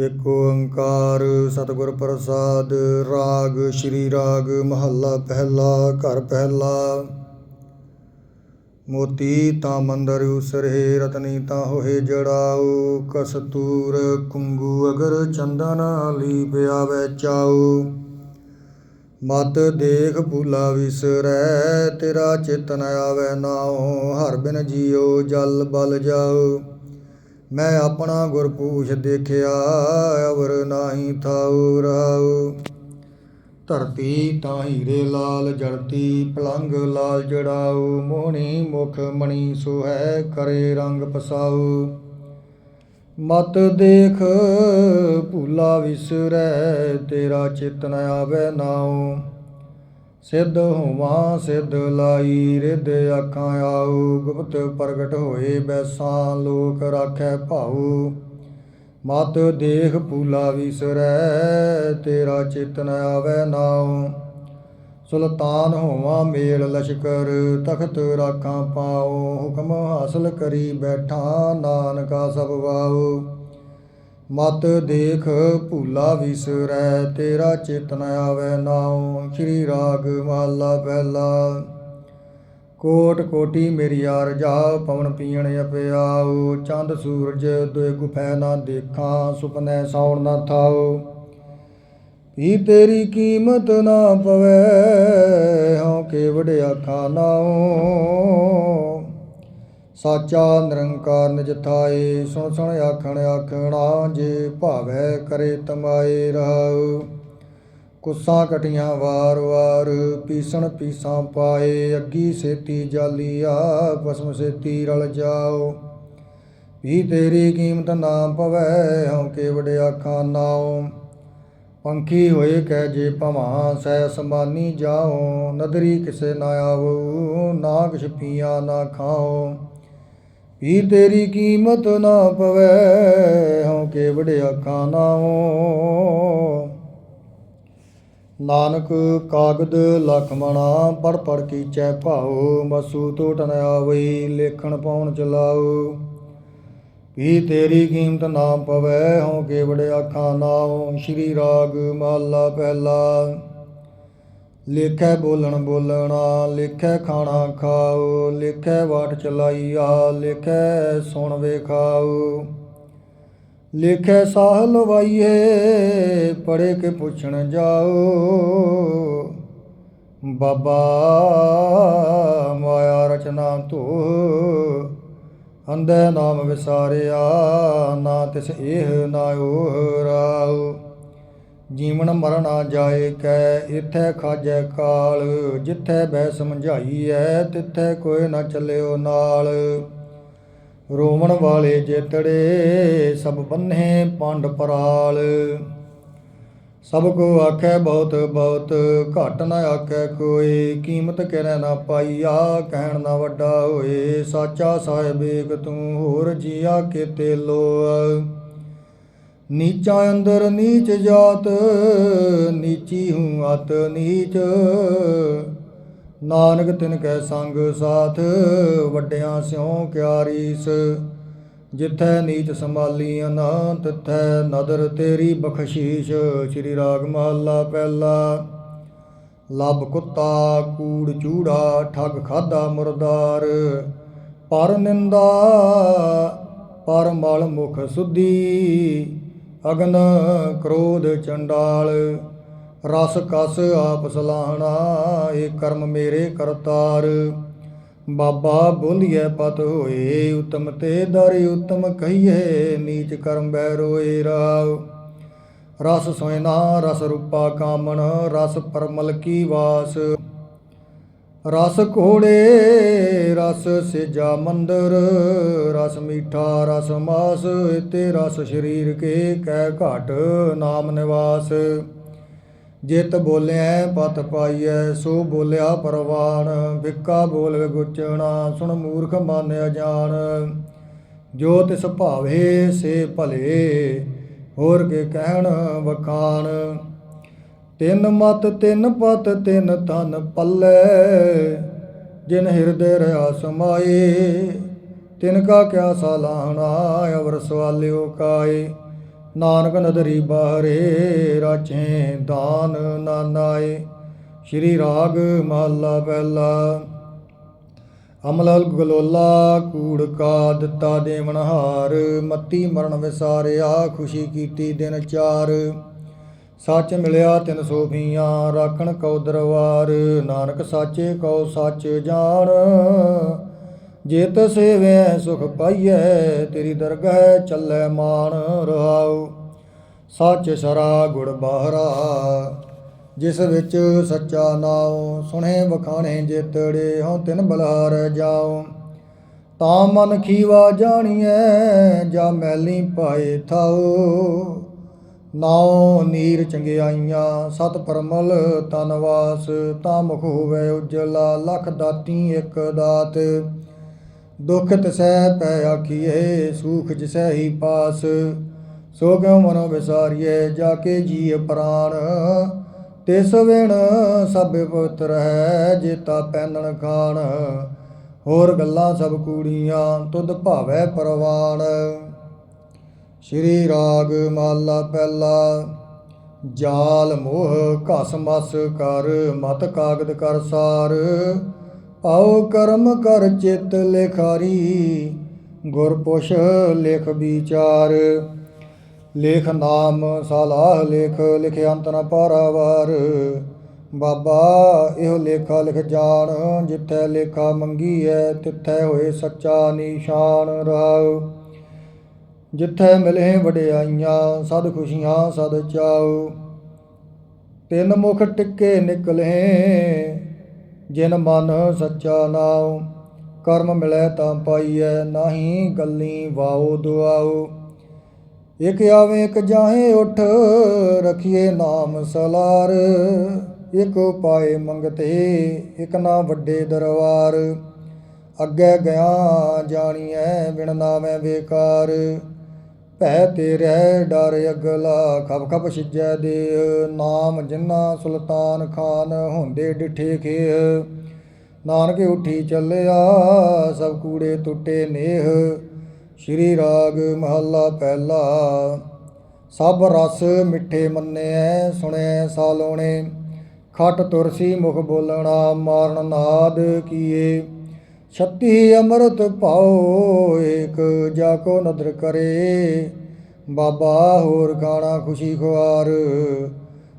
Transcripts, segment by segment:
ਇਕ ਓੰਕਾਰ, ਸਤਿਗੁਰ ਪ੍ਰਸਾਦ, ਰਾਗ, ਸ਼੍ਰੀ ਰਾਗ, ਮਹੱਲਾ ਪਹਿਲਾ, ਘਰ ਪਹਿਲਾ। ਮੋਤੀ ਤਾਂ ਮੰਦਰ ਉਸਰੇ, ਰਤਨੀ ਤਾਂ ਹੋਏ ਜੜਾਉ ਕਸਤੂਰ, ਕੁੰਗੂ ਅਗਰ ਚੰਦਨ ਲੀਪ ਆਵੇ ਚਾਉ ਮਤ ਦੇਖ ਭੂਲਾ ਵਿਸਰੈ, ਤੇਰਾ ਚਿਤ ਨ ਆਵੇ ਨਾਉ, ਹਰ ਬਿਨ ਜੀਉ ਜਲ ਬਲ ਜਾਉ ਮੈਂ ਆਪਣਾ ਗੁਰਪੂਛ ਦੇਖਿਆ, ਅਵਰ ਨਾਹੀ ਥਾਉ ਰਾਉ। ਧਰਤੀ ਤਾਂ ਹੀਰੇ ਲਾਲ, ਜੜਤੀ ਪਲੰਗ ਲਾਲ ਜੜਾਉ। ਮੋਹਣੀ ਮੁਖ ਮਣੀ ਸੁਹੈ, ਕਰੇ ਰੰਗ ਪਸਾਉ। ਮਤ ਦੇਖ ਭੂਲਾ ਵਿਸਰੈ, ਤੇਰਾ ਚਿਤ ਨ ਆਵੇ ਨਾਉ। ਸਿੱਧ ਹੋਵਾਂ, ਸਿੱਧ ਲਾਈ, ਰਿੱਧ ਆਖਾਂ ਆਉ ਗੁਪਤ ਪ੍ਰਗਟ ਹੋਏ ਬੈਸਾਂ, ਲੋਕ ਰਾਖੈ ਭਾਉ। ਮਤ ਦੇਖ ਭੂਲਾ ਵਿਸਰੈ, ਤੇਰਾ ਚਿਤ ਨ ਆਵੇ ਨਾਉ। ਸੁਲਤਾਨ ਹੋਵਾਂ ਮੇਲ ਲਸ਼ਕਰ, ਤਖਤ ਰਾਖਾਂ ਪਾਉ। ਹੁਕਮ ਹਾਸਲ ਕਰੀ ਬੈਠਾ, ਨਾਨਕਾ ਸਭ ਵਾਉ। ਮਤ ਦੇਖ ਭੂਲਾ ਵਿਸਰੈ, ਤੇਰਾ ਚਿਤ ਨ ਆਵੇ ਨਾਉ, ਸ਼੍ਰੀ ਰਾਗ ਮਹਲਾ ਪਹਿਲਾ। ਕੋਟ ਕੋਟੀ ਮੇਰੀ ਅਰਜਾ ਪਵਨ ਪੀਣ ਅਪਿਆਉ ਚੰਦ ਸੂਰਜ ਦੁਇ ਗੁਫੈ ਨਾ ਦੇਖਾਂ, ਸੁਪਨੇ ਸੌਣ ਨਾ ਥਾਉ। ਵੀ ਤੇਰੀ ਕੀਮਤ ਨਾ ਪਵੇ, ਹਉ ਕੇ ਵਡਿਆ ਖਾਨਾਉ ਸਾਚਾ ਨਿਰੰਕਾਰ ਨਿਜ ਸੁਣ ਸੁਣ ਆਖਣ ਆਖਣਾ ਜੇ ਭਾਵੈ ਕਰੇ ਤਮਾਏ ਰਹਾਉ। ਕੁੱਸਾਂ ਕਟੀਆਂ ਵਾਰ ਵਾਰ, ਪੀਸਣ ਪੀਸਾਂ ਪਾਏ, ਅੱਗੀ ਸੇਤੀ ਜਾਲੀਆ ਭਸਮ ਸੇਤੀ ਰਲ ਜਾਓ। ਵੀ ਤੇਰੀ ਕੀਮਤ ਨਾ ਪਵੈ, ਹਉ ਕੇ ਵਡਿਆ ਖਾਨਾਉ ਪੰਖੀ ਹੋਏ ਕਹਿ ਜੇ ਭਵਾਂ, ਸੈ ਸਮਾਨੀ ਜਾਓ ਨਦਰੀ ਕਿਸੇ ਨਾ ਆਵੋ, ਨਾ ਕਿਛ ਪੀਆ ਨਾ ਖਾਓ ਵੀ ਤੇਰੀ ਕੀਮਤ ਨਾ ਪਵੈ, ਹਉ ਕੇ ਵਡਿਆ ਹੋ ਨਾਨਕ ਕਾਗਦ ਲਖਮਣਾ ਪੜ ਪੜ ਕੀਚੈ ਭਾਉ, ਮਸੂ ਟੋਟ ਆਵਈ, ਲੇਖਣ ਪਾਉਣ ਚਲਾਉ। ਵੀ ਤੇਰੀ ਕੀਮਤ ਨਾ ਪਵੈ, ਹਉ ਕੇ ਵਡਿਆ ਖਾਨਾਉ ਸ਼੍ਰੀ ਰਾਗ ਮਾਲਾ ਪਹਿਲਾ। ਲੇਖੈ ਬੋਲਣ ਬੋਲਣਾ, ਲੇਖੈ ਖਾਣਾ ਖਾਓ, ਲੇਖੈ ਵਾਟ ਚਲਾਈਆ, ਲੇਖੈ ਸੁਣ ਵੇਖਾਓ। ਲੇਖੈ ਸਾਹ ਲਵਾਈਏ ਪੜੇ ਕੇ ਪੁੱਛਣ ਜਾਓ। ਬਾਬਾ ਮਾਇਆ ਰਚਨਾ ਧੋ, ਅੰਧੇ ਨਾਮ ਵਿਸਾਰਿਆ, ਨਾ ਤਿਸ ਇਹ ਨਾ ਉਹ ਰਾਉ ਜੀਵਨ ਮਰਨ ਆ ਜਾਏ ਕੈ ਇਥੈ ਖਾਜੈ ਕਾਲ, ਜਿੱਥੈ ਬੈ ਸਮਝਾਈਐ, ਤਿੱਥੈ ਕੋਈ ਨਾ ਚੱਲਿਓ ਨਾਲ। ਰੋਵਣ ਵਾਲੇ ਜੇਤੜੇ, ਸਭ ਬੰਨੇ ਪੰਡ ਪਰਾਲ। ਸਭ ਕੋ ਆਖੈ ਬਹੁਤ ਬਹੁਤ, ਘਟ ਨਾ ਆਖੈ ਕੋਈ, ਕੀਮਤ ਕਰੈ ਨਾ ਪਾਈਆ, ਕਹਿਣ ਨਾ ਵੱਡਾ ਹੋਏ, ਸਾਚਾ ਸਾਹਿਬ ਏਕ ਤੂੰ ਹੋਰ ਜੀਆ ਕੀਤੇ ਲੋ ਨੀਚਾ ਅੰਦਰ ਨੀਚ ਜਾਤ, ਨੀਚੀ ਹੂੰ ਅਤ ਨੀਚ। ਨਾਨਕ ਤਿਨ ਕੈ ਸੰਗ ਸਾਥ, ਵੱਡਿਆਂ ਸਿਉ ਕਿਆਰੀਸ ਜਿੱਥੈ ਨੀਚ ਸੰਭਾਲੀ ਅਨੰਤ, ਤਿਥੈ ਨਦਰ ਤੇਰੀ ਬਖਸ਼ੀਸ਼। ਸ੍ਰੀ ਰਾਗ ਮਹੱਲਾ ਪਹਿਲਾ। ਲਬ ਕੁੱਤਾ, ਕੂੜ ਚੂੜਾ, ਠੱਗ ਖਾਦਾ ਮੁਰਦਾਰ। ਪਰ ਨਿੰਦਾ, ਪਰ ਮਲ ਮੁਖ ਸੁਧੀ। ਅਗਨ ਕ੍ਰੋਧ ਚੰਡਾਲ, ਰਸ ਕਸ ਆਪ ਸਲਾਹਣਾ, ਇਹ ਕਰਮ ਮੇਰੇ ਕਰਤਾਰ। ਬਾਬਾ ਬੋਲੀਐ ਪਤ ਹੋਏ, ਉਤਮ ਤੇ ਦਰਿ ਉਤਮ ਕਹੀਏ ਨੀਚ ਕਰਮ ਬੈ ਰੋਏ ਰਾਵ। ਰਸ ਸੋਇਨਾ ਰਸ ਰੂਪਾ ਕਾਮਣ, ਰਸ ਪਰਮਲ ਕੀ ਵਾਸ। ਰਸ ਘੋੜੇ, ਰਸ ਸਿਜਾ ਮੰਦਰ, ਰਸ ਮੀਠਾ, ਰਸ ਮਾਸ ਤੇ ਰਸ ਸਰੀਰ ਕੇ ਕਹਿ ਘਟ ਨਾਮ ਨਿਵਾਸ। ਜਿਤ ਬੋਲਿਆ ਪਤ ਪਾਈਐ, ਸੋ ਬੋਲਿਆ ਪਰਵਾਨ ਵਿਕਾ ਬੋਲ ਗੁਚਣਾ ਸੁਣ ਮੂਰਖ ਮਾਨਿਆ ਜਾਣ ਜੋ ਤਿਸ ਭਾਵੇ, ਸੇ ਭਲੇ, ਹੋਰ ਕੇ ਕਹਿਣ ਵਖਾਣ। ਤਿੰਨ ਮਤ, ਤਿੰਨ ਪਤ, ਤਿੰਨ ਤਨ ਪੱਲੇ। ਜਿਨ ਹਿਰਦੇ ਰਹਾ ਸਮਾਏ, ਤਿਨ ਕਾ ਕਿਆ ਸਾਲਾਹਣਾ ਅਵਰ ਸਵਾਲਿਓ ਕਾਏ। ਨਾਨਕ ਨਦਰੀ ਬਾਹਰੇ ਰਾਚੇ ਦਾਨ ਨਾ ਸ਼੍ਰੀ ਰਾਗ ਮਹੱਲਾ ਪਹਿਲਾ। ਅਮਲਲ ਗਲੋਲਾ, ਕੂੜ ਕਾ ਦਿੱਤਾ ਦੇਵਨਹਾਰ ਮੱਤੀ ਮਰਨ ਵਿਸਾਰਿਆ, ਖੁਸ਼ੀ ਕੀਤੀ ਦਿਨ ਚਾਰ। ਸੱਚ ਮਿਲਿਆ ਤਿਨ ਸੋਫੀਆਂ ਰਾਖਣ ਕਉ ਦਰਬਾਰ, ਨਾਨਕ ਸਾਚੇ ਕਉ ਸੱਚ ਜਾਣ। ਜੇਤ ਸੇਵੈ, ਸੁਖ ਪਾਈਐ, ਤੇਰੀ ਦਰਗਹਿ ਚੱਲੈ ਮਾਨ ਰਹਾਉ। ਸੱਚ ਸਰਾ ਗੁੜ ਬਾਹਰਾ, ਜਿਸ ਵਿੱਚ ਸੱਚਾ ਨਾਉ, ਸੁਣੇ ਵਖਾਣੇ ਜਿਤੜੇ ਹਉ ਤਿਨ ਬਲਹਾਰ ਜਾਉ। ਤਾਂ ਮਨ ਖੀਵਾ ਜਾਣੀਐ, ਜਾ ਮੈਲੀ ਪਾਏ ਥਾਉ। ਨਾਉ ਨੀਰ ਚੰਗਿਆਈਆਂ, ਸਤ ਪਰਮਲ ਤਨਵਾਸ ਤਾਂ ਮੁਖ ਹੋਵੇ ਉਜਲਾ, ਲਖ ਦਾਤੀ ਇੱਕ ਦਾਤ। ਦੁਖ ਤਸੈ ਪੈ ਆਖੀਏ ਸੂਖ ਜਿਸੈ ਹੀ ਪਾਸ। ਸੋ ਕਿਉ ਮਨੋ ਵਿਸਾਰੀਏ ਜਾ ਕੇ ਜੀ ਪ੍ਰਾਣ। ਤਿਸ ਵਿਣ ਸਭ ਪਵਿੱਤਰ ਹੈ, ਜੇਤਾ ਪੈਨਣ ਖਾਣ। ਹੋਰ ਗੱਲਾਂ ਸਭ ਕੂੜੀਆਂ, ਤੁਧ ਭਾਵੈ ਪਰਵਾਨ ਸ਼੍ਰੀ ਰਾਗ ਮਾਲਾ ਪਹਿਲਾ। ਜਾਲ ਮੋਹ ਘਸ ਮਸ ਕਰ, ਮਤ ਕਾਗਦ ਕਰ ਸਾਰ। ਪਾਉ ਕਰਮ ਕਰ ਚਿਤ ਲਿਖਾਰੀ ਗੁਰ ਪੁਛ ਲਿਖ ਵਿਚਾਰ। ਲੇਖ ਨਾਮ ਸਲਾਹ ਲੇਖ ਲਿਖ ਅੰਤ ਨ ਪਾਰਾਵਾਰ। ਬਾਬਾ, ਇਹੋ ਲੇਖਾ ਲਿਖ ਜਾਣ, ਜਿੱਥੇ ਲੇਖਾ ਮੰਗੀ ਹੈ ਤਿੱਥੇ ਹੋਏ ਸੱਚਾ ਨਿਸ਼ਾਨ ਰਾਉ ਜਿੱਥੈ ਮਿਲੇ ਵਡਿਆਈਆਂ, ਸਦ ਖੁਸ਼ੀਆਂ, ਸਦ ਚਾਉ। ਤਿੰਨ ਮੁਖ ਟਿੱਕੇ ਨਿਕਲੇ ਜਿਨ ਮਨ ਸੱਚਾ ਨਾਉ। ਕਰਮ ਮਿਲੈ ਤਾਂ ਪਾਈਐ, ਨਾਹੀ ਗੱਲੀ ਵਾਉ ਦੁਆਉ। ਇਕ ਆਵੇ, ਇਕ ਜਾਹੇ, ਉਠ ਰਖੀਏ ਨਾਮ ਸਲਾਰ। ਇਕ ਉਪਾਏ ਮੰਗਤੇ, ਇਕ ਨਾ ਵੱਡੇ ਦਰਬਾਰ। ਅੱਗੇ ਗਿਆ ਜਾਣੀਐ, ਬਿਨ ਨਾਮੈ ਬੇਕਾਰ। ਭੈ ਤੇਰੇ ਡਰ ਅਗਲਾ, ਖਪ ਖਪ ਛਿਜੈ ਦੇ ਨਾਮ ਜਿੰਨਾ ਸੁਲਤਾਨ ਖਾਨ ਹੁੰਦੇ ਡਿਠੇ ਖੇ ਨਾਨਕ ਉਠੀ ਚੱਲਿਆ, ਸਭ ਕੂੜੇ ਟੁੱਟੇ ਨੇਹ। ਸ਼੍ਰੀ ਰਾਗ ਮਹੱਲਾ ਪਹਿਲਾ, ਸਭ ਰਸ ਮਿੱਠੇ ਮੰਨਿਐ, ਸੁਣਿਐ ਸਾਲੋਣੇ। ਖਟ ਤੁਰਸੀ ਮੁਖ ਬੋਲਣਾ, ਮਾਰਨ ਨਾਦ ਕੀਏ। ਛੱਤੀ ਅੰਮ੍ਰਿਤ ਪਾਓ, ਏਕ ਜਾ ਕੋ ਨਦਰ ਕਰੇ। ਬਾਬਾ, ਹੋਰ ਖਾਣਾ ਖੁਸ਼ੀ ਖੁਆਰ।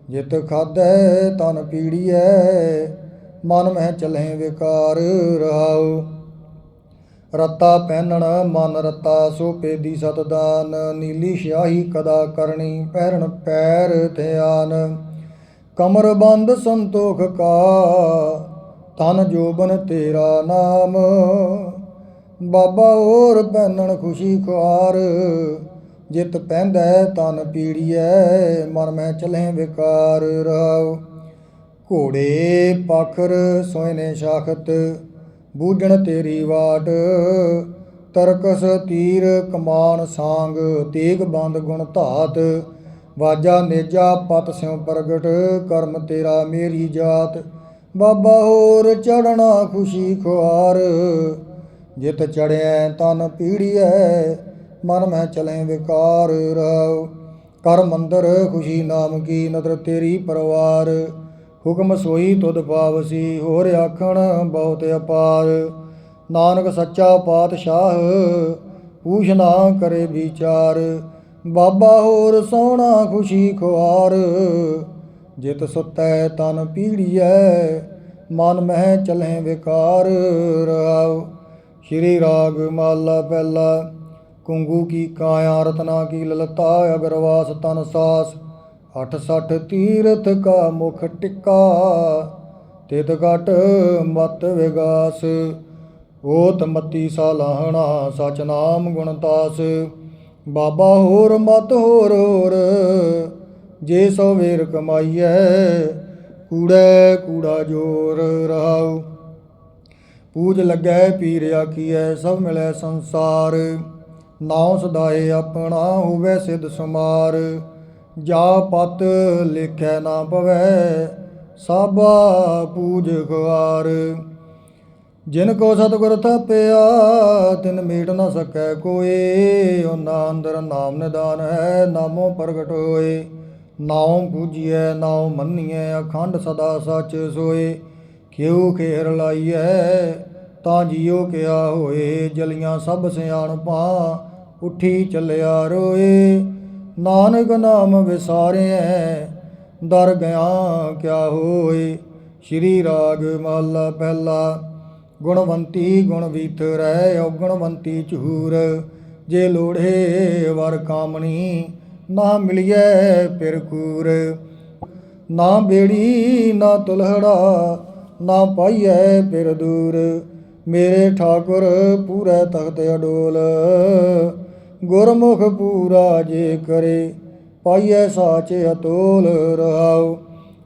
ਜਿਤ ਖਾਧੈ, ਤਨ ਪੀੜੀਐ। ਮਨ ਮਹਿ ਚਲੇ ਵਿਕਾਰ, ਰਹਾਉ। ਰਤਾ ਪਹਿਨਣ, ਮਨ ਰਤਾ ਸੋਪੇ ਦੀ ਸਤਦਾਨ। ਨੀਲੀ ਸਿਆਹੀ ਕਦਾ ਕਰਨੀ, ਪਹਿਰਨ ਪੈਰ ਧਿਆਨ। ਕਮਰ ਬੰਦ ਸੰਤੋਖ ਕਾ। ਤਨ ਜੋਬਨ ਤੇਰਾ ਨਾਮ। ਬਾਬਾ ਹੋਰ ਪਹਿਨਣ ਖੁਸ਼ੀ ਖੁਆਰ। ਜਿਤ ਪੈਂਦਾ ਤਨ ਪੀੜੀਐ, ਮਨ ਮੈਂ ਚਲੇ ਵਿਕਾਰ ਰਾਉ। ਘੋੜੇ ਪਖਰ ਸੋਇਨੇ ਸ਼ਾਖਤ, ਬੂਝਣ ਤੇਰੀ ਵਾਟ। ਤਰਕਸ ਤੀਰ ਕਮਾਨ ਸਾੰਗ, ਤੇਗ ਬੰਦ ਗੁਣ ਧਾਤ। ਵਾਜਾ ਨੇਜਾ ਪਤ ਸਿਉ ਪ੍ਰਗਟ, ਕਰਮ ਤੇਰਾ ਮੇਰੀ ਜਾਤ। ਬਾਬਾ ਹੋਰ ਚੜਨਾ ਖੁਸ਼ੀ ਖੁਆਰ। ਜਿਤ ਚੜਿਆ ਤਨ ਪੀੜੀਐ, ਮਨ ਮੈਂ ਚਲੇ ਵਿਕਾਰ ਰਾਉ ਕਰ ਮੰਦਰ ਖੁਸ਼ੀ ਨਾਮ ਕੀ, ਨਦਰ ਤੇਰੀ ਪਰਵਾਰ। ਹੁਕਮ ਸੋਈ ਤੁਧ ਪਾਵਸੀ, ਹੋਰ ਆਖਣ ਬਹੁਤ ਅਪਾਰ। ਨਾਨਕ ਸੱਚਾ ਪਾਤਸ਼ਾਹ, ਪੂਛ ਨਾ ਕਰੇ ਵਿਚਾਰ। ਬਾਬਾ ਹੋਰ ਸੋਹਣਾ ਖੁਸ਼ੀ ਖੁਆਰ। ਜਿਤ ਸੁਤੈ ਤਨ ਪੀੜੀਐ, ਮਨ ਮਹਿ ਚਲੇ ਵਿਕਾਰ ਰਾਉ ਸ਼੍ਰੀ ਰਾਗ ਮਾਲਾ ਪਹਿਲਾ, ਕੁੰਗੂ ਕੀ ਕਾਇਆ, ਰਤਨਾ ਕੀ ਲਲਤਾ, ਅਗਰਵਾਸ ਤਨ ਸਾਸ। ਅਠ ਸਠ ਤੀਰਥ ਕਾ ਮੁਖ ਟਿੱਕਾ, ਤਿਤ ਘਟ ਮਤ ਵਿਗਾਸ। ਓਤ ਮਤੀ ਸਾਲਾਹਣਾ, ਸਚ ਨਾਮ ਗੁਣ ਬਾਬਾ ਹੋਰ ਮਤ ਹੋਰ ਹੋਰ ਜੇ ਸੋ ਵੇਰ ਕਮਾਈਐ, ਕੂੜੈ ਕੂੜਾ ਜੋਰ ਰਹਾਉ। ਪੂਜ ਲੱਗੈ ਪੀਰ ਆਖੀਐ, ਸਭ ਮਿਲੈ ਸੰਸਾਰ। ਨਾਉ ਸਦਾਏ ਆਪਣਾ ਹੋਵੇ ਸਿਧ ਸਮਾਰ। ਜਾ ਪਤ ਲਿਖੈ ਨਾ ਪਵੈ, ਸਾਬਾ ਪੂਜ ਖਵਾਰ ਜਿਨ ਕੋ ਸਤਿਗੁਰ ਥਾਪਿਆ, ਤਿਨ ਮੀਟ ਨਾ ਸਕੈ ਕੋਏ। ਉਹਨਾਂ ਅੰਦਰ ਨਾਮ ਨਿਦਾਨ ਹੈ, ਨਾਮੋ ਪ੍ਰਗਟ ਹੋਏ। ਨਾਉ ਪੂਜੀਐ ਨਾਉ ਮੰਨੀਐ, ਅਖੰਡ ਸਦਾ ਸਚ ਸੋਏ। ਕਿਉ ਖੇਰ ਲਾਈਐ, ਤਾਂ ਜਿਉ ਕਿਆ ਹੋਏ। ਜਲੀਆਂ ਸਭ ਸਿਆਣਪਾਂ ਉੱਠੀ ਚੱਲਿਆ ਰੋਏ। ਨਾਨਕ ਨਾਮ ਵਿਸਾਰਿਐ, ਦਰ ਗਿਆ ਕਿਆ ਹੋਏ। ਸ਼੍ਰੀ ਰਾਗ ਮਹਲਾ ਪਹਿਲਾ, ਗੁਣਵੰਤੀ ਗੁਣ ਵੀਤਰੈ ਔਗਣਵੰਤੀ ਝੂਰ। ਜੇ ਲੋੜੇ ਵਰ ਕਾਮਣੀ ਨਾ ਮਿਲਿਐ ਪਿਰ ਕੂਰ। ਨਾ ਬੇੜੀ, ਨਾ ਤੁਲਹੜਾ, ਨਾ ਪਾਈਐ ਫਿਰ ਦੂਰ। ਮੇਰੇ ਠਾਕੁਰ ਪੂਰੇ ਤਖਤ ਅਡੋਲ। ਗੁਰਮੁਖ ਪੂਰਾ ਜੇ ਕਰੇ, ਪਾਈਐ ਸਾਚੇ ਅਤੋਲ ਰਹਾਉ।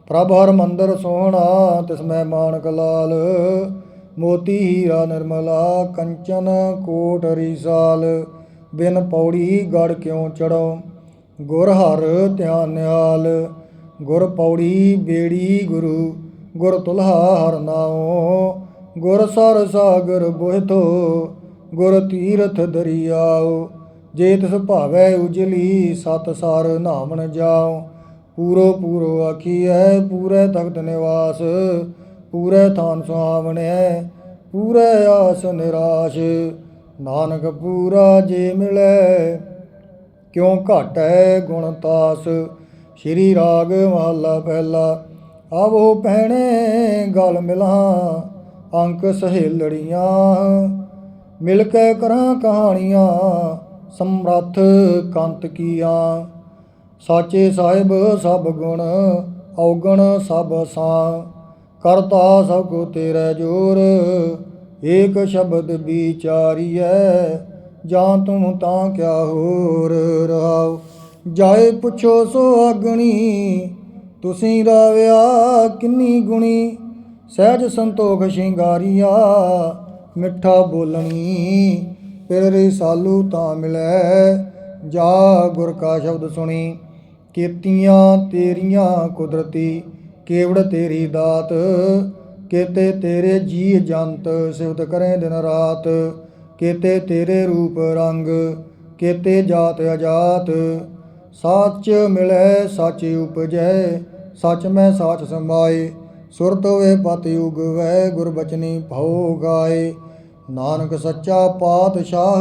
ਪ੍ਰਭ ਹਰ ਮੰਦਰ ਸੋਹਣਾ, ਤਿਸ ਮੈਂ ਮਾਨਕ ਲਾਲ। ਮੋਤੀ ਹੀਰਾ ਨਿਰਮਲਾ, ਕੰਚਨ ਕੋਟ ਰਿਸਾਲ। ਬਿਨ ਪੌੜੀ ਗੜ ਕਿਉ ਚੜੋ ਗੁਰ ਹਰ ਧਿਆਨ ਗੁਰ ਪੌੜੀ ਬੇੜੀ ਗੁਰੂ, ਗੁਰ ਤੁਲਹਾ ਹਰ ਨਾਉ, ਗੁਰ ਸਰ ਸਾਗਰ ਬੋਹਿਤੋ ਗੁਰ ਤੀਰਥ ਦਰਿਆਉ, ਜੇ ਤਿਸ ਭਾਵੈ ਉਜਲੀ ਸਤ ਸਰ ਨਾਵਣ ਜਾਉ, ਪੂਰੋ ਪੂਰੋ ਆਖੀਐ, ਪੂਰੇ ਤਖਤ ਨਿਵਾਸ, ਪੂਰੇ ਥਾਨ ਸੁਹਾਵਣੈ, ਪੂਰੇ ਆਸ ਨਿਰਾਸ਼, ਨਾਨਕ ਪੂਰਾ ਜੇ ਮਿਲੈ ਕਿਉਂ ਘਟੈ ਗੁਣ ਤਾਸ? ਸ਼੍ਰੀ ਰਾਗ ਮਹਲਾ ਪਹਿਲਾ, ਆਵੋ ਪਹਿਣੇ ਗਲ ਮਿਲਾਂ, ਅੰਕ ਸਹੇਲੜੀਆਂ ਮਿਲ ਕੇ ਕਰਾਂ ਕਹਾਣੀਆਂ, ਸਮਰੱਥ ਕੰਤ ਕੀਆਂ। ਸਾਚੇ ਸਾਹਿਬ ਸਭ ਗੁਣ, ਔਗਣ ਸਭ ਸਾਂ। ਕਰਤਾ ਸਭ ਕੋ ਤੇਰਾ ਜੋਰ, ਏਕ ਸ਼ਬਦ ਵਿਚਾਰੀਐ ਜਾਂ ਤੂੰ ਤਾਂ ਕਿਆ ਹੋਰ ਰਹਾਉ ਜਾਏ ਪੁੱਛੋ ਸੋ ਆਗਣੀ ਤੁਸੀਂ ਰਾਵਿਆ ਕਿੰਨੀ ਗੁਣੀ? ਸਹਿਜ ਸੰਤੋਖ ਸ਼ਿੰਗਾਰੀਆ, ਮਿੱਠਾ ਬੋਲਣੀ ਫਿਰ ਰਿਸਾਲੂ ਤਾਂ ਮਿਲੈ। ਜਾ ਗੁਰ ਕਾ ਸ਼ਬਦ ਸੁਣੀ ਕੀਤੀਆਂ ਤੇਰੀਆਂ ਕੁਦਰਤੀ, ਕੇਵੜ ਤੇਰੀ ਦਾਤ, ਕੇਤੇ ਤੇਰੇ ਜੀ ਜੰਤ ਸਿਵਤ ਕਰੇ ਦਿਨ ਰਾਤ। ਕੇਤੇ ਤੇਰੇ ਰੂਪ ਰੰਗ, ਕੇਤੇ ਜਾਤ ਅਜਾਤ। ਸੱਚ ਮਿਲੈ, ਸੱਚ ਉਪਜੈ, ਸੱਚ ਮੈਂ ਸਾਚ ਸਮਾਏ। ਸੁਰਤ ਹੋਵੇ ਪਤ ਉਗਵੈ, ਗੁਰ ਬਚਨੀ ਭਉ ਗਾਏ। ਨਾਨਕ ਸੱਚਾ ਪਾਤਸ਼ਾਹ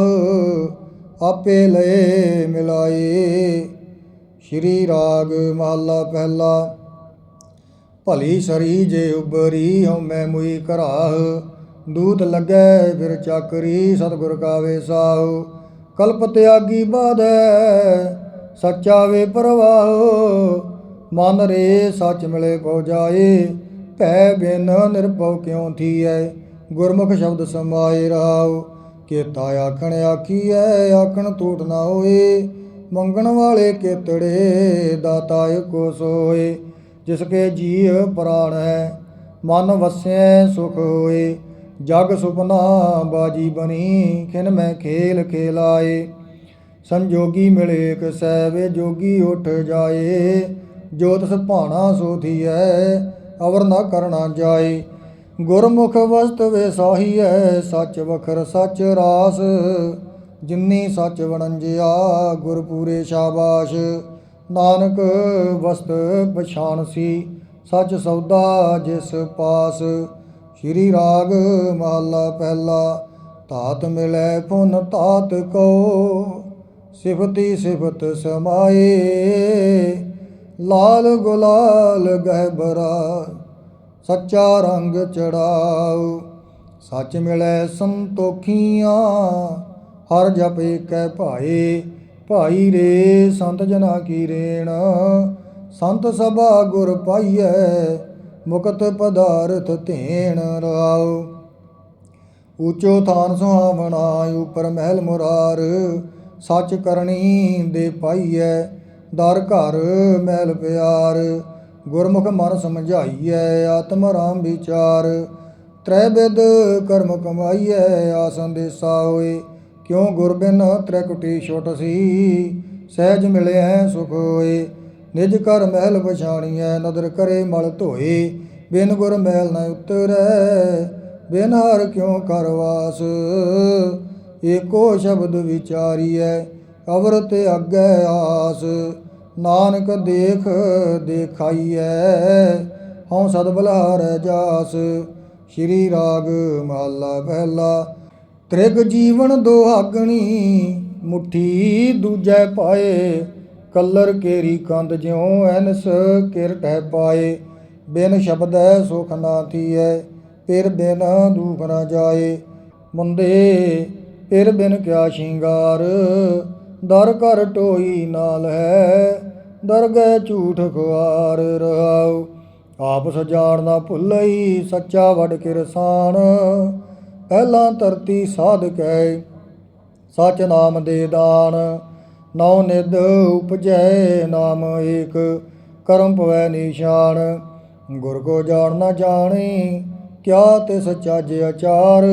ਆਪੇ ਲਏ ਮਿਲਾਏ। ਸ਼੍ਰੀ ਰਾਗ ਮਹਲਾ ਪਹਿਲਾ, ਭਲੀ ਸਰੀ ਜੇ ਉਬਰੀ ਹਉ ਮੈਂ ਮੁਈ ਘਰਾਹ। ਦੂਤ ਲੱਗੈ ਫਿਰ ਚਾਕਰੀ, ਸਤਿਗੁਰ ਕਾ ਵੇਸਾਹੁ ਕਲਪ ਤਿਆਗੀ ਬਾਧੈ, ਸੱਚਾ ਵੇ ਪਰਵਾਹ। ਮਨ ਰੇ ਸੱਚ ਮਿਲੇ ਪਉ ਜਾਏ, ਭੈ ਬਿਨ ਨਿਰਭਉ ਕਿਉ ਥੀਐ? ਗੁਰਮੁਖ ਸ਼ਬਦ ਸਮਾਏ ਰਹਾਉ। ਕੀਤਾ ਆਖਣ ਆਖੀਐ, ਆਖਣ ਟੂਟ ਨਾ ਹੋਏ। ਮੰਗਣ ਵਾਲੇ ਕੇਤੜੇ, ਦਾਤਾ ਏਕੋ ਸੋਏ। ਜਿਸ ਕੇ ਜੀਅ ਪ੍ਰਾਣ ਹੈ, ਮਨ ਵਸੈ ਸੁਖ ਹੋਏ। ਜਗ ਸੁਪਨਾ ਬਾਜੀ ਬਣੀ, ਖਿਨ ਮੈਂ ਖੇਲ ਖੇਲਾਏ। ਸੰਜੋਗੀ ਮਿਲੇ ਕਸੈ ਵੇ ਜੋਗੀ ਉਠ ਜਾਏ। ਜੋ ਤਿਸ ਭਾਣਾ ਸੋ ਥੀਐ ਅਵਰ ਨਾ ਕਰਨਾ ਜਾਏ। ਗੁਰਮੁਖ ਵਸਤ ਵੇ ਸਾਹੀਐ, ਸੱਚ ਵਖਰ ਸੱਚ ਰਾਸ। ਜਿੰਨੀ ਸੱਚ ਵਣੰਜਿਆ ਗੁਰ ਪੂਰੇ ਸ਼ਾਬਾਸ਼। ਨਾਨਕ ਵਸਤ ਪਛਾਣ ਸੀ ਸੱਚ ਸੌਦਾ ਜਿਸ ਪਾਸ। ਸ਼੍ਰੀ ਰਾਗ ਮਹਲਾ ਪਹਿਲਾ ਤਾਤ ਮਿਲੈ ਪੁਨ ਤਾਤ ਕੋ, ਸਿਫਤੀ ਸਿਫਤ ਸਮਾਏ। ਲਾਲ ਗੁਲਾਲ ਗਹਿਬਰਾ ਸੱਚਾ ਰੰਗ ਚੜਾਉ ਸੱਚ ਮਿਲੈ ਸੰਤੋਖੀਆਂ, ਹਰ ਜਪ ਕੈ ਭਾਏ। ਭਾਈ ਰੇ, ਸੰਤ ਜਨਾ ਕੀ ਰੇਣ, ਸੰਤ ਸਭਾ ਗੁਰ ਪਾਈਐ। ਮੁਕਤ ਪਦਾਰਥ ਧੇਣ ਰਾਉ ਉੱਚੋ ਥਾਨ ਸੁਹਾਵਣਾ ਉਪਰ ਮਹਿਲ ਮੁਰਾਰ ਸੱਚ ਕਰਨੀ ਦੇ ਪਾਈਐ, ਦਰ ਘਰ ਮਹਿਲ ਪਿਆਰ, ਗੁਰਮੁਖ ਮਨ ਸਮਝਾਈਐ, ਆਤਮ ਰਾਮ ਵਿਚਾਰ। ਤ੍ਰੈ ਬਿਦ ਕਰਮ ਕਮਾਈਐ, ਆਸਨ ਦੇਸਾ ਹੋਏ ਕਿਉ ਗੁਰ ਬਿਨ ਤ੍ਰੈਕੁਟੀ ਛੁਟ ਸੀ, ਸਹਿਜ ਮਿਲਿਆ ਸੁਖ ਹੋਏ। ਨਿਜ ਕਰ ਮਹਿਲ ਪਛਾਣੀਐ, ਨਦਰ ਕਰੇ ਮਲ ਧੋਏ, ਬਿਨ ਗੁਰ ਮਹਿਲ ਨ ਉਤਰੈ, ਬਿਨ ਹਰ ਕਿਉ ਕਰਵਾਸ ਏਕੋ ਸ਼ਬਦ ਵਿਚਾਰੀਐ ਅਵਰ ਤੇ ਅੱਗੇ ਆਸ। ਨਾਨਕ ਦੇਖ ਦੇਖਾਈਐ, ਹਉ ਸਦ ਬਲਹਾਰ ਜਾਸ। ਸ਼੍ਰੀ ਰਾਗ ਮਹਲਾ ਪਹਿਲਾ, ਤ੍ਰਿਗ ਜੀਵਨ ਦੁਹਾਗਣੀ ਮੁਠੀ ਦੂਜੈ ਪਾਏ। ਕਲਰ ਕੇਰੀ ਕੰਦ ਜਿਉ ਐਨਸ ਕਿਰਟੈ ਪਾਏ, ਬਿਨ ਸ਼ਬਦੈ ਸੁਖ ਨਾ ਥੀਐ ਫਿਰ ਬਿਨ ਦੁਖ ਨਾ ਜਾਏ। ਮੁੰਦੇ ਫਿਰ ਬਿਨ ਕਿਆ ਸ਼ਿੰਗਾਰ, ਦਰ ਕਰ ਟੋਈ ਨਾਲ ਹੈ, ਦਰ ਗਏ ਝੂਠ ਖੁਆਰ ਰਹਾਉ। ਆਪ ਸਜਾਣ ਨਾ ਭੁੱਲਈ ਸੱਚਾ ਵਡ ਕਿਰਸਾਨ ਪਹਿਲਾਂ ਧਰਤੀ ਸਾਧ ਕੈ ਸਚ ਨਾਮ ਦੇ ਦਾਨ। ਨੌ ਨਿਧ ਉਪਜੈ, ਨਾਮ ਏਕ, ਕਰਮ ਪਵੈ ਨਿਸ਼ਾਨ। ਗੁਰ ਕੋ ਜਾਣ ਨਾ ਜਾਣੀ, ਕਿਆ ਤੇ ਸੱਚਾ ਜੇ ਆਚਾਰ।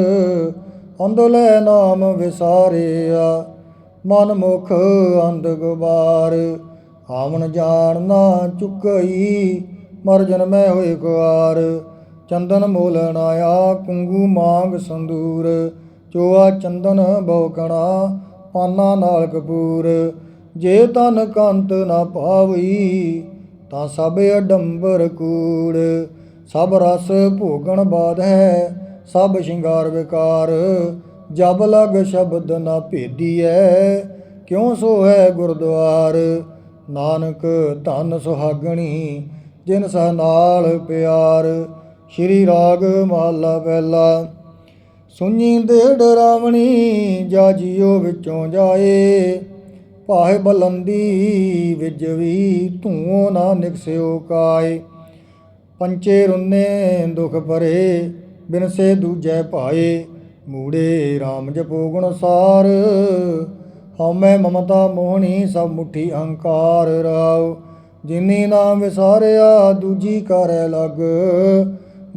ਅੰਦਲੇ ਨਾਮ ਵਿਸਾਰਿਆ, ਮਨ ਮੁਖ ਅੰਧ ਗੁਬਾਰ। ਆਵਣ ਜਾਣ ਨਾ ਚੁਕਈ, ਮਰ ਜਨਮੈ ਹੋਏ ਕੁਆਰ ਚੰਦਨ ਮੋਲ ਨਾਇਆ ਕੁੰਗੂ ਮਾਂਗ ਸੰਦੂਰ। ਚੋਆ ਚੰਦਨ ਬਉਕਣਾ ਪਾਨਾ ਨਾਲ ਕਪੂਰ, ਜੇ ਤਨ ਕੰਤ ਨਾ ਪਾਵਈ, ਤਾਂ ਸਭ ਅਡੰਬਰ ਕੂੜ। ਸਭ ਰਸ ਭੋਗਣ ਬਾਦ ਹੈ, ਸਭ ਸ਼ਿੰਗਾਰ ਵਿਕਾਰ। ਜਬ ਲਗ ਸ਼ਬਦ ਨਾ ਭੇਦੀਐ, ਕਿਉ ਸੋ ਹੈ ਗੁਰਦੁਆਰ? ਨਾਨਕ ਧਨ ਸੁਹਾਗਣੀ, ਜਿਨ ਸਹ ਨਾਲ ਪਿਆਰ। ਸ਼੍ਰੀ ਰਾਗ ਮਹਲਾ ਪਹਿਲਾ। ਸੁਣੀ ਦੇ ਡਰਾਵਣੀ ਜਾ ਜੀਓ ਵਿੱਚੋਂ ਜਾਏ। ਭਾਏ ਬਲੰਦੀ ਵਿੱਚ ਵੀ ਧੂਓ ਨਾ ਨਿਕਸਿਓ ਕਾਏ। ਪੰਚੇ ਰੁੰਨੇ ਦੁਖ ਭਰੇ, ਬਿਨ ਸੇ ਦੂਜੈ ਭਾਏ। ਮੂੜੇ RAM ਜਪੋ ਗੁਣ ਸਾਰ, ਹਉਮੈ ਮਮਤਾ ਮੋਹਣੀ, ਸਭ ਮੁਠੀ ਅਹੰਕਾਰ ਰਾਉ ਜਿਨੀ ਨਾਮ ਵਿਸਾਰਿਆ, ਦੂਜੀ ਕਰੈ ਲਗ,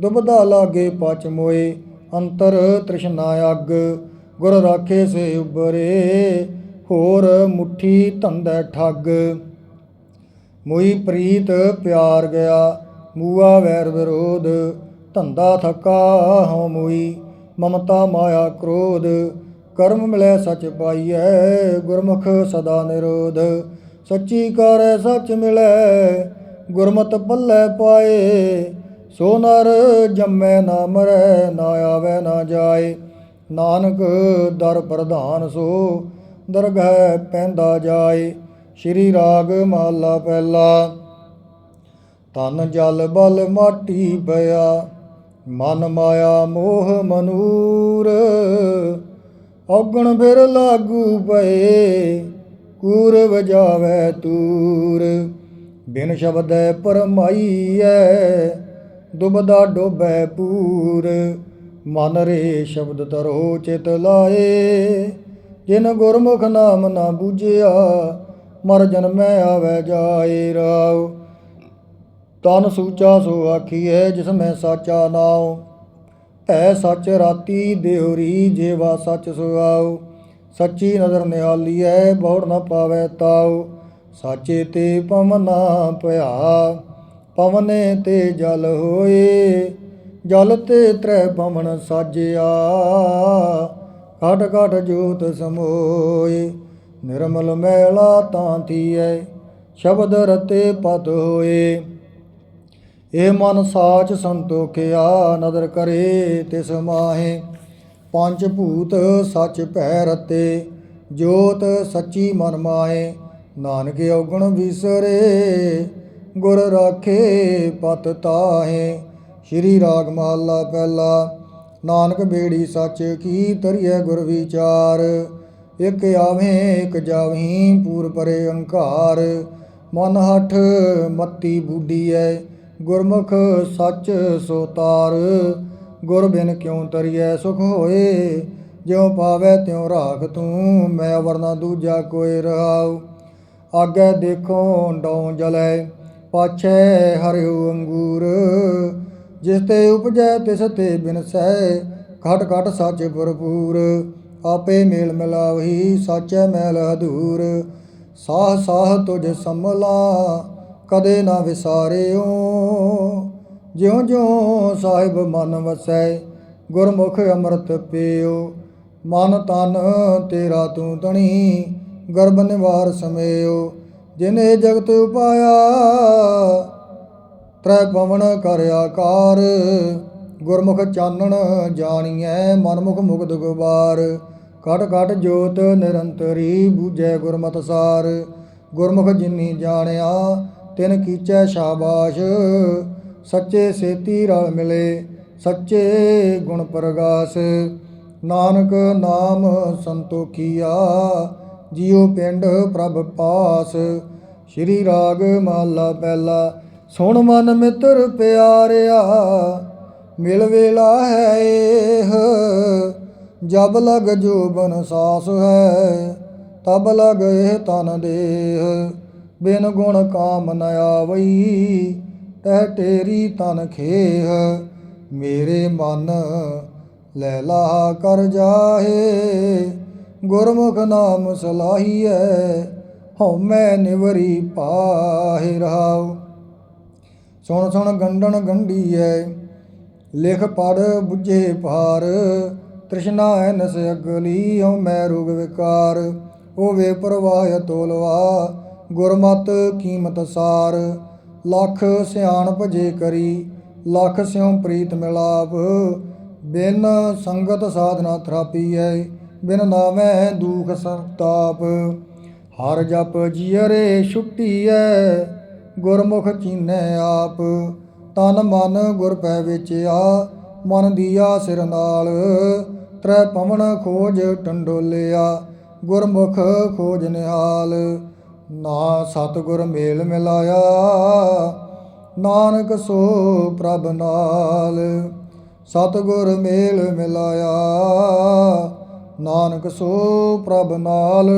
ਦੁਬਦਾ ਲਾਗੇ ਪਚ ਮੋਏ। ਅੰਤਰ ਤ੍ਰਿਸ਼ਨਾ ਅਗ, ਗੁਰ ਰਾਖੇ ਸੇ ਉਬਰੇ ਹੋਰ ਮੁਠੀ ਧੰਦੈ ਠੱਗ। ਮੋਈ ਪ੍ਰੀਤ ਪਿਆਰ ਗਿਆ, ਮੂਆ ਵੈਰ ਵਿਰੋਧ, ਧੰਦਾ ਥਕਾ ਹਉ ਮੋਈ, ਮਮਤਾ ਮਾਇਆ ਕ੍ਰੋਧ। ਕਰਮ ਮਿਲੈ ਸਚ ਪਾਈਐ, ਗੁਰਮੁਖ ਸਦਾ ਨਿਰੋਧ। ਸੱਚੀ ਕਰੈ ਸੱਚ ਮਿਲੈ, ਗੁਰਮਤਿ ਪੱਲੇ ਪਾਏ ਸੋ ਨਰ ਜੰਮੈ ਨਾ ਮਰੈ, ਨਾ ਆਵੈ, ਨਾ ਜਾਏ। ਨਾਨਕ ਦਰ ਪ੍ਰਧਾਨ ਸੋ, ਦਰਗਹਿ ਪੈਂਦਾ ਜਾਏ। ਸ਼੍ਰੀ ਰਾਗ ਮਹਲਾ ਪਹਿਲਾ। ਤਨ ਜਲ ਬਲ ਮਾਟੀ ਪਿਆ, ਮਨ ਮਾਇਆ ਮੋਹ ਮਨੂਰ। ਔਗਣ ਫਿਰ ਲਾਗੂ ਪਏ, ਕੂਰ ਵਜਾਵੇ ਤੂਰ। ਬਿਨ ਸ਼ਬਦੈ ਪਰਮਾਈਐ ਦੁਬਦਾ ਡੋਬੈ ਪੂਰ। ਮਨ ਰੇ ਸ਼ਬਦ ਤਰੋ ਚਿਤ ਲਾਏ। ਜਿਨ ਗੁਰਮੁਖ ਨਾਮ ਨਾ ਬੂਝਿਆ, ਮਰ ਜਨਮੈ ਆਵੈ ਜਾਏ ਰਾਉ। ਤਨ ਸੂਚਾ ਸੋ ਆਖੀਐ, ਜਿਸ ਮੈਂ ਸਾਚਾ ਨਾਉ। ਐ ਸੱਚ ਰਾਤੀ ਦਿਉਰੀ ਜੇਵਾ ਸੱਚ ਸੁਆਉ। ਸੱਚੀ ਨਜ਼ਰ ਨਿਹਾਲੀਐ, ਬਹੁੜ ਨਾ ਪਾਵੈ ਤਾਉ। ਸਾਚੇ ਤੇ ਪਵਨਾ ਭਇਆ। ਪਵਨੇ ਤੇ ਜਲ ਹੋਏ, ਜਲ ਤੇ ਤ੍ਰੈ ਪਵਨ ਸਾਜਿਆ। ਘਟ ਘਟ ਜੋਤ ਸਮੋਏ, ਨਿਰਮਲ ਮੈਲਾ ਤਾਂ ਥੀਐ, ਸ਼ਬਦ ਰਤੇ ਪਤ ਹੋਏ। ਇਹ ਮਨ ਸਾਚ ਸੰਤੋਖਿਆ, ਨਦਰ ਕਰੇ ਤਿਸ ਮਾਹੇ। ਪੰਜ ਭੂਤ ਸੱਚ ਭੈ ਰਤੇ, ਜੋਤ ਸੱਚੀ ਮਨ ਮਾਏ ਨਾਨਕ ਔਗਣ ਵਿਸਰੇ ਗੁਰ ਰਾਖੇ ਪਤ ਤਾਹੇ। ਸ਼੍ਰੀ ਰਾਗ ਮਹਲਾ ਪਹਿਲਾ। ਨਾਨਕ ਬੇੜੀ ਸੱਚ ਕੀ ਤਰੀਐ ਗੁਰ ਵਿਚਾਰ। ਇਕ ਆਵੇਂ, ਇਕ ਜਾਵਹੀਂ ਪੂਰ ਪਰੇ ਅੰਕਾਰ। ਮਨ ਹਠ ਮੱਤੀ ਬੂਡੀ ਬੂਡੀਐ ਗੁਰਮੁਖ ਸੱਚ ਸੋ ਤਾਰ। ਗੁਰ ਬਿਨ ਕਿਉ ਤਰੀਐ ਸੁਖ ਹੋਏ? ਜਿਉ ਪਾਵੈ ਤਿਉ ਰਾਖ ਤੂੰ, ਮੈਂ ਵਰਨਾ ਦੂਜਾ ਕੋਈ ਰਹਾਉ। ਆਗੇ ਦੇਖੋ ਡੌ ਜਲੈ। ਪਾਛੈ ਹਰਿਉ ਅੰਗੂਰ, ਜਿਸ ਤੇ ਉਪਜੈ ਤਿਸ ਤੇ ਬਿਨਸੈ ਘਟ ਘਟ ਸੱਚ ਭਰਪੂਰ, ਆਪੇ ਮੇਲ ਮਿਲਾਵਹੀ, ਸਾਚੈ ਮੈਲ ਅਧੂਰ। ਸਾਹ ਸਾਹ ਤੁਝ ਸੰਮਲਾ ਕਦੇ ਨਾ ਵਿਸਾਰਿਓ। ਜਿਉ ਜਿਉ ਸਾਹਿਬ ਮਨ ਵਸੈ, ਗੁਰਮੁਖ ਅੰਮ੍ਰਿਤ ਪੀਓ। ਮਨ ਤਨ ਤੇਰਾ ਤੂੰ ਤਣੀ, ਗਰਭ ਨਿਵਾਰ ਸਮੇਓ। ਜਿਨੇ ਜਗਤ ਉਪਾਇਆ, ਤ੍ਰੈ ਪਵਨ ਕਰ ਆਕਾਰ। ਗੁਰਮੁਖ ਚਾਨਣ ਜਾਣੀਐ, ਮਨਮੁਖ ਮੁਕਤ ਗੁਬਾਰ। ਘਟ ਘਟ ਜੋਤ ਨਿਰੰਤਰੀ ਬੂਝੈ ਗੁਰਮਤਿ ਸਾਰ। ਗੁਰਮੁਖ ਜਿਨੀ ਜਾਣਿਆ, ਤਿਨ ਕੀਚੈ ਸ਼ਾਬਾਸ਼। ਸੱਚੇ ਸੇਤੀ ਰਲ ਮਿਲੇ, ਸੱਚੇ ਗੁਣ ਪ੍ਰਗਾਸ। ਨਾਨਕ ਨਾਮ ਸੰਤੋਖੀਆ ਜਿਉ ਪਿੰਡ ਪ੍ਰਭ ਪਾਸ। ਸ਼੍ਰੀ ਰਾਗ ਮਹਲਾ ਪਹਿਲਾ। ਸੁਣ ਮਨ ਮਿੱਤਰ ਪਿਆਰਿਆ, ਮਿਲ ਵੇਲਾ ਹੈ ਇਹ ਜਬ ਲਗ ਜੋਬਨ ਸਾਸ ਹੈ, ਤਬ ਲਗ ਇਹ ਤਨ ਦੇਹ। ਬਿਨ ਗੁਣ ਕਾਮ ਨ ਆਵਈ ਤਹ ਤੇਰੀ ਤਨ ਖੇਹ। ਮੇਰੇ ਮਨ ਲੈ ਲਾ ਕਰ ਜਾਹੇ। ਗੁਰਮੁਖ ਨਾਮ ਸਲਾਹੀਐ, ਹਉਮੈ ਨਿਵਰੀ ਪਾਹਿ ਰਹਾਉ। ਸੁਣ ਸੁਣ ਗੰਡਣ ਗੰਢੀਐ ਲਿਖ ਪੜ ਬੁਝੇ ਭਾਰ। ਤ੍ਰਿਸ਼ਨਾ ਹੈ ਨਸ ਅਗਲੀ ਹਉ ਮੈਂ ਰੋਗ ਵਿਕਾਰ। ਹੋਵੇ ਪ੍ਰਵਾਹ ਤੋਲਵਾ, ਗੁਰਮਤ ਕੀਮਤ ਸਾਰ। ਲੱਖ ਸਿਆਣ ਭਜੇ ਕਰੀ, ਲੱਖ ਸਿਉ ਪ੍ਰੀਤ ਮਿਲਾਪ। ਬਿਨ ਸੰਗਤ ਸਾਧਨਾ ਥਰਾਪੀ ਥਰਾਪੀਐ ਬਿਨ ਨਾਮੈ ਦੁਖ ਸੰਤਾਪ, ਹਰ ਜਪ ਜੀਅਰੇ ਛੁੱਟੀਐ, ਗੁਰਮੁਖ ਚੀਨੈ ਆਪ। ਤਨ ਮਨ ਗੁਰ ਪੈ ਵਿਚਿਆ, ਮਨ ਦੀਆ ਸਿਰ ਨਾਲ। ਤ੍ਰੈ ਪਵਨ ਖੋਜ ਟੰਡੋਲਿਆ, ਗੁਰਮੁਖ ਖੋਜ ਨਿਹਾਲ। ਨਾ ਸਤਿਗੁਰ ਮੇਲ ਮਿਲਾਇਆ, ਨਾਨਕ ਸੋ ਪ੍ਰਭ ਨਾਲ। ਸਤਿਗੁਰ ਮੇਲ ਮਿਲਾਇਆ ਨਾਨਕ ਸੋ ਪ੍ਰਭ ਨਾਲ।